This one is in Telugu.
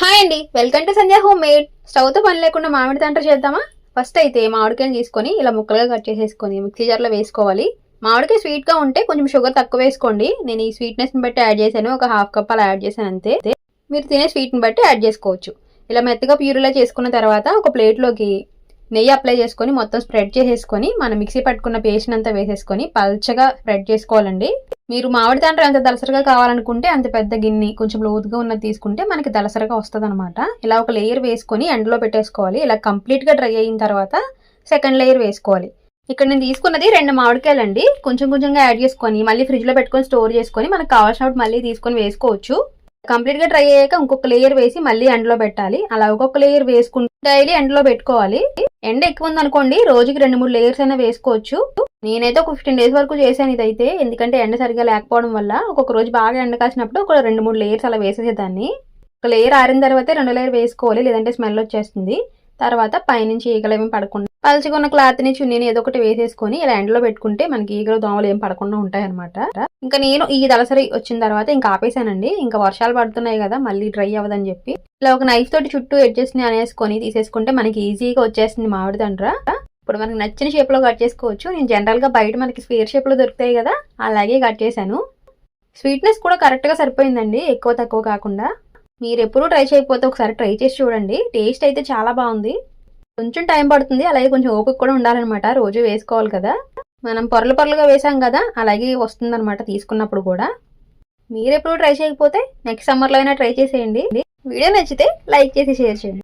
హాయ్ అండి. Welcome to Sandhya home made స్టవ్తో పని లేకుండా మామిడి తంట చేద్దామా? ఫస్ట్ అయితే మామిడికాయలు తీసుకొని ఇలా ముక్కలుగా కట్ చేసేసుకొని మిక్సీ జార్లో వేసుకోవాలి. మామిడికాయ స్వీట్గా ఉంటే కొంచెం షుగర్ తక్కువ వేసుకోండి. నేను ఈ స్వీట్నెస్ని బట్టి యాడ్ చేశాను. ఒక హాఫ్ కప్ అలా యాడ్ చేశాను అంతే. మీరు తినే స్వీట్ని బట్టి యాడ్ చేసుకోవచ్చు. ఇలా మెత్తగా ప్యూరిలా చేసుకున్న తర్వాత ఒక ప్లేట్లోకి నెయ్యి అప్లై చేసుకొని మొత్తం స్ప్రెడ్ చేసేసుకొని మనం మిక్సీ పట్టుకున్న పేస్ట్ అంతా వేసేసుకొని పల్చగా స్ప్రెడ్ చేసుకోవాలండి. మీరు మామిడి తండ్రి ఎంత దలసరగా కావాలనుకుంటే అంత పెద్ద గిన్నె కొంచెం లోతుగా ఉన్నది తీసుకుంటే మనకి దలసరగా వస్తుంది అనమాట ఇలా ఒక లేయర్ వేసుకొని ఎండలో పెట్టేసుకోవాలి. ఇలా కంప్లీట్గా డ్రై అయిన తర్వాత సెకండ్ లేయర్ వేసుకోవాలి. ఇక్కడ నేను తీసుకున్నది రెండు మామిడికాయలు అండి కొంచెం కొంచెంగా యాడ్ చేసుకొని మళ్ళీ ఫ్రిడ్జ్లో పెట్టుకొని స్టోర్ చేసుకొని మనకు కావాల్సినప్పుడు మళ్ళీ తీసుకొని వేసుకోవచ్చు. కంప్లీట్గా డ్రై అయ్యాక ఇంకొక లేయర్ వేసి మళ్ళీ ఎండలో పెట్టాలి. అలా ఒక్కొక్క లేయర్ వేసుకుంటే డైలీ ఎండలో పెట్టుకోవాలి. ఎండ ఎక్కువ ఉందనుకోండి రోజుకి రెండు మూడు లేయర్స్ అయినా వేసుకోవచ్చు. నేనైతే ఒక ఫిఫ్టీన్ డేస్ వరకు చేశాను ఇదైతే. ఎందుకంటే ఎండ సరిగా లేకపోవడం వల్ల ఒక్కొక్క రోజు బాగా ఎండ కాసినప్పుడు ఒక రెండు మూడు లేయర్స్ అలా వేసేసేదాన్ని. ఒక లేయర్ ఆరిన తర్వాత రెండు లేయర్ వేసుకోవాలి లేదంటే స్మెల్ వచ్చేస్తుంది. తర్వాత పైనుంచి ఈగలు ఏమి పడకుండా పలుచుకున్న క్లాత్ క్లాత్ని చున్నీని ఏదో ఒకటి వేసేసుకొని ఇలా ఎండలో పెట్టుకుంటే మనకి ఈగలు దోమలు ఏం పడకుండా ఉంటాయి అనమాట ఇంకా నేను ఈ దళసరి వచ్చిన తర్వాత ఇంకా ఆపేసానండి ఇంకా వర్షాలు పడుతున్నాయి కదా మళ్ళీ డ్రై అవ్వదని చెప్పి. ఇలా ఒక నైఫ్ తోటి చుట్టూ ఎడ్జెస్ని అనేసుకొని తీసేసుకుంటే మనకి ఈజీగా వచ్చేస్తుంది మామిడి దండ్ర. ఇప్పుడు మనకి నచ్చిన షేప్లో కట్ చేసుకోవచ్చు. నేను జనరల్గా బయట మనకి స్క్వేర్ షేప్లో దొరుకుతాయి కదా అలాగే కట్ చేశాను. స్వీట్నెస్ కూడా కరెక్ట్గా సరిపోయిందండి ఎక్కువ తక్కువ కాకుండా. మీరు ఎప్పుడూ ట్రై చేయకపోతే ఒకసారి ట్రై చేసి చూడండి. టేస్ట్ అయితే చాలా బాగుంది. కొంచెం టైం పడుతుంది. అలాగే కొంచెం ఓపిక కూడా ఉండాలన్నమాట. రోజు వేసుకోవాలి కదా. మనం పొరలు పొరలుగా వేసాం కదా అలాగే వస్తుందన్నమాట తీసుకున్నప్పుడు కూడా. మీరు ఎప్పుడు ట్రై చేయకపోతే నెక్స్ట్ సమ్మర్లో అయినా ట్రై చేసేయండి. వీడియో నచ్చితే లైక్ చేసి షేర్ చేయండి.